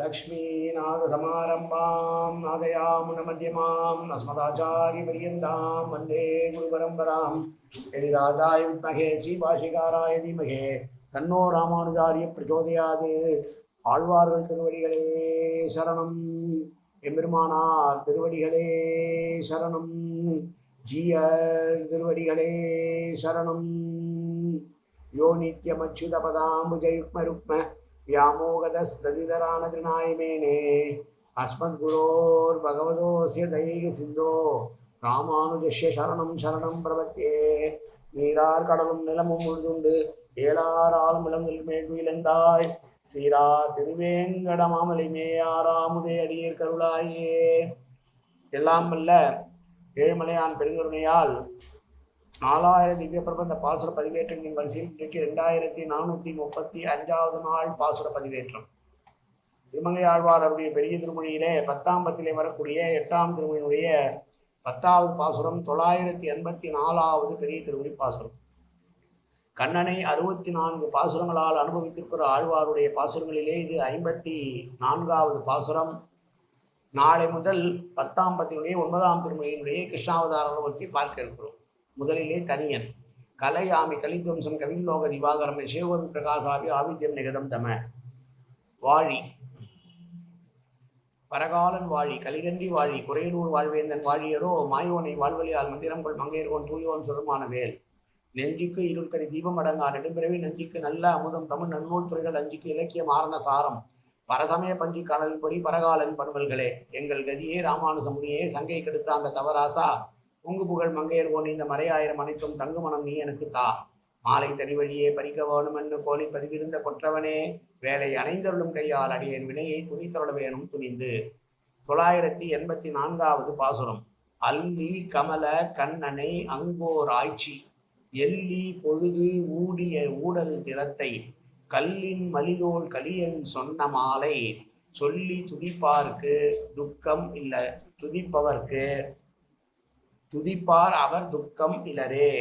லக்ஷ்மீநாதசமாரம்பாம் நாதயாமுனமத்தியமாம் அஸ்மதாச்சாரியபரியந்தாம் வந்தே குருபரம்பராம் எதி ராஜாய வித்மகே ஸ்ரீபாஷிகாராய தீமகே தன்னோ ராமானுஜாரிய பிரச்சோதையாது ஆழ்வார்கள் திருவடிகளே சரணம். எம்பெருமானார் திருவடிகளே சரணம். ஜீயர் திருவடிகளே சரணம். யோ நித்யமச்சுதபதாம்புஜ யுக்ம ருக்ம நித்யமச்சுதபதாம்புஜயுக்மருக்ம व्यामोगदस्तदितरानतृणायमेने अस्मद्गुरोर्भगवतोऽस्य दैहिक सिन्धो ராமானுஜஸ்ய சரணம் சரணம் பிரபத்தே நீரார் கடலும் நிலமும் உழுதுண்டு ஏலாரால் முழங்கில் மேல் வீழந்தாய் சீரா திருவேங்கடமாமலை மேயாராமுதே அடியேர் கருளாயே எல்லாம் வல்ல ஏழுமலையான் பெருங்கருணையால் நாலாயிரம் திவ்ய பிரபந்த பாசுர பதிவேற்றங்களின் வரிசையில் இன்றைக்கு ரெண்டாயிரத்தி நானூற்றி முப்பத்தி அஞ்சாவது நாள் பாசுர பதிவேற்றம். திருமங்கை ஆழ்வார் அவருடைய பெரிய திருமொழியிலே பத்தாம் பத்திலே வரக்கூடிய எட்டாம் திருமொழியினுடைய பத்தாவது பாசுரம் தொள்ளாயிரத்தி எண்பத்தி நாலாவது பெரிய திருமொழி பாசுரம். கண்ணனை அறுபத்தி நான்கு பாசுரங்களால் அனுபவித்திருக்கிற ஆழ்வாருடைய பாசுரங்களிலே இது ஐம்பத்தி நான்காவது பாசுரம். நாளை முதல் பத்தாம் பத்தினுடைய ஒன்பதாம் திருமொழியினுடைய கிருஷ்ணாவதாரம் பற்றி பார்க்க இருக்கிறோம். முதலிலே தனியன் கலையாமி கலித்வம்சம் கவிம்லோக திவாகரம் சேவவி பிரகாசாபி ஆவித்யம் நிகதம் தம. வாழி. பரகாலன் வாழி கலிகன்றி வாழி குறையலூர் வாழ்வேந்தன் வாழியரோ மாயோனை வாழ்வழியால் மந்திரங்கள் மங்கையர்கோன் தூயோன் சுரமான வேல். நெஞ்சுக்கு இருள்கடி தீபம் அடங்கா நெடும்பிறவி நஞ்சுக்கு நல்ல அமுதம் தமிழ் நன்னூல் துறைகள் அஞ்சுக்கு இலக்கிய மாரண சாரம். பரதமய பஞ்சு கடல் பொறி பரகாலன் பண்பல்களே எங்கள் கதியே ராமானுசமுனியே சங்கை கெடுத்தாண்ட தவராசா. உங்கு புகழ் மங்கையர் போன் இந்த மறையாயிரம் அனைத்தும் தங்குமணம் நீ எனக்கு தா. மாலை தனி வழியே பறிக்க வேணுமென்னு கோலி பதிவிருந்த கொற்றவனே வேலை அணைந்தருளும் கையால் அடியேன் வினையை துணித்தருள வேணும் துணிந்து. தொள்ளாயிரத்தி எண்பத்தி நான்காவது பாசுரம். அல்லி கமல கண்ணனை அங்கோர் ஆய்ச்சி. எல்லி பொழுது ஊடிய ஊடல் திறத்தை. கல்லின் மலிதோல் கலியன் சொன்ன மாலை. சொல்லி துதிப்பார்க்கு துக்கம் இல்லை துதிப்பவர்க்கு. துதிப்பார் அவர் துக்கம் இலரே.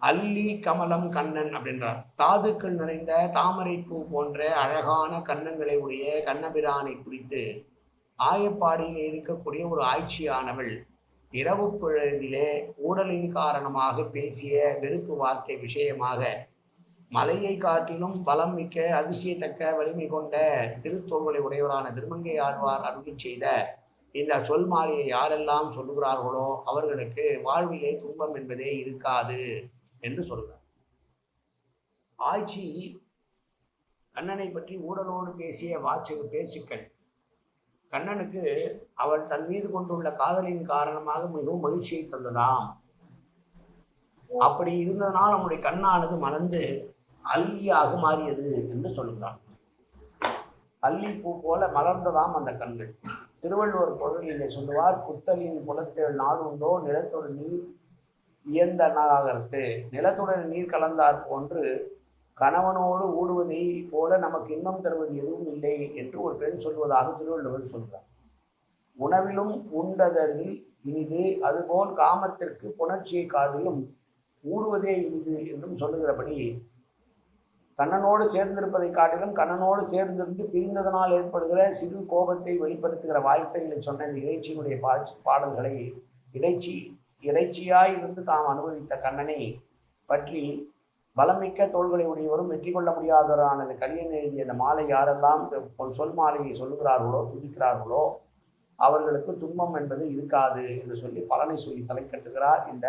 அல்லி கமலம் கண்ணன் அப்படின்றார். தாதுக்கள் நிறைந்த தாமரை பூ போன்ற அழகான கண்ணங்களை உடைய கண்ணபிரானை குறித்து ஆயப்பாடியில் இருக்கக்கூடிய ஒரு ஆய்ச்சியானவள் இரவு பொழுதிலே ஊடலின் காரணமாக பேசிய வெறுப்பு வார்த்தை விஷயமாக மலையை காட்டிலும் பலம் மிக்க அதிசயத்தக்க வலிமை கொண்ட திருத்தோள்களை உடையவரான திருமங்கை ஆழ்வார் அருளி செய்த இந்த சொல் மாலையை யாரெல்லாம் சொல்லுகிறார்களோ அவர்களுக்கு வாழ்விலே துன்பம் என்பதே இருக்காது என்று சொல்கிறார். ஆட்சி கண்ணனை பற்றி ஊடலோடு பேசிய வாச்சு பேச்சுக்கள். கண்ணனுக்கு அவள் தன் மீது கொண்டுள்ள காதலின் காரணமாக மிகவும் மகிழ்ச்சியை தந்ததாம். அப்படி இருந்ததனால் அவனுடைய கண்ணானது மணந்து அல்லியாக மாறியது என்று சொல்கிறான். அல்லி பூ போல மலர்ந்ததாம் அந்த கண்கள். திருவள்ளுவர் பொருளிலே சொல்லுவார் புத்தலின் புலத்தில் நாடுண்டோ நிலத்துடன் நீர் இயந்த நாகர்த்து நிலத்துடன் நீர் கலந்தார் போன்று கணவனோடு ஊடுவதை போல நமக்கு இன்பம் தருவது எதுவும் இல்லை என்று ஒரு பெண் சொல்வதாக திருவள்ளுவர் சொல்கிறார் உணவிலும் உண்டதரில் இனிது அதுபோல் காமத்திற்கு புணர்ச்சியை காட்டிலும் ஊடுவதே இனிது என்றும் சொல்லுகிறபடி கண்ணனோடு சேர்ந்திருப்பதை காட்டிலும் கண்ணனோடு சேர்ந்திருந்து பிரிந்ததனால் ஏற்படுகிற சிறு கோபத்தை வெளிப்படுத்துகிற வார்த்தைகளை சொன்ன இந்த இறைச்சியினுடைய பா பாடல்களை இடைச்சி இறைச்சியாய் இருந்து தாம் அனுபவித்த கண்ணனை பற்றி பலமிக்க தோள்களை உடையவரும் வெற்றி கொள்ள முடியாதவரான இந்த கலியன் எழுதிய அந்த மாலை யாரெல்லாம் சொல் மாலையை சொல்லுகிறார்களோ துதிக்கிறார்களோ அவர்களுக்கு துன்பம் என்பது இருக்காது என்று சொல்லி பலனை சொல்லி தலை கட்டுகிறார் இந்த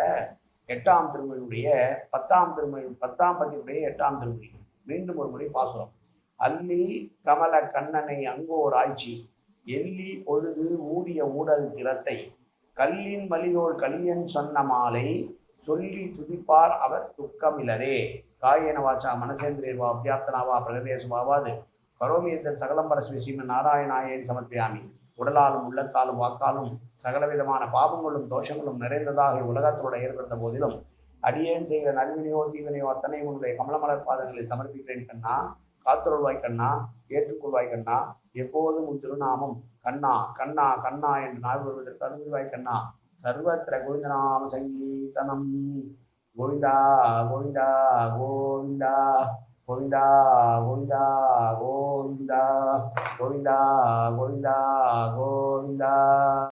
எட்டாம் திருமொழியுடைய பத்தாம் திருமொழி பத்தாம் பதிவுடைய எட்டாம் திருமொழி மீண்டும் ஒரு முறை பாசுரம். அல்லி கமல கண்ணனை அங்கோர் ஆய்ச்சி. எல்லி பொழுது ஊடிய ஊடல் திறத்தை. கல்லின் மலிதோள் கலியன் சொன்ன மாலை. சொல்லி துதிப்பார் அவர் துக்கமிலரே. காயேன வாச்சா மனசேந்திரியர்வா அத்தியாப்தனாவா பிரகதேசமாவாது கரோமியத்தன் சகலம்பர ஸ்ரீமன் நாராயணாயேரி சமர்ப்பியாமி. உடலாலும் உள்ளத்தாலும் வாக்காலும் சகலவிதமான பாபங்களும் தோஷங்களும் நிறைந்ததாக உலகத்தோட ஏற்படுத்த போதிலும் அடியேன் செய்கிற நல்வினையோ தீவினையோ அத்தனை உன்னுடைய கமலமலர் பாதங்களில் சமர்ப்பிக்கிறேன் கண்ணா. காத்தொருள்வாய் கண்ணா. ஏற்றுக்கொள்வாய் கண்ணா. எப்போதும் உன் திருநாமம் கண்ணா. கண்ணா கண்ணா என்று நாள் வருவதற்கு அருள்வாய் கண்ணா. சர்வத்திர கோவிந்தநாம சங்கீதனம் கோவிந்தா கோவிந்தா கோவிந்தா. கோவிந்தா கோவிந்தா கோவிந்தா. கோவிந்தா கோவிந்தா கோவிந்தா.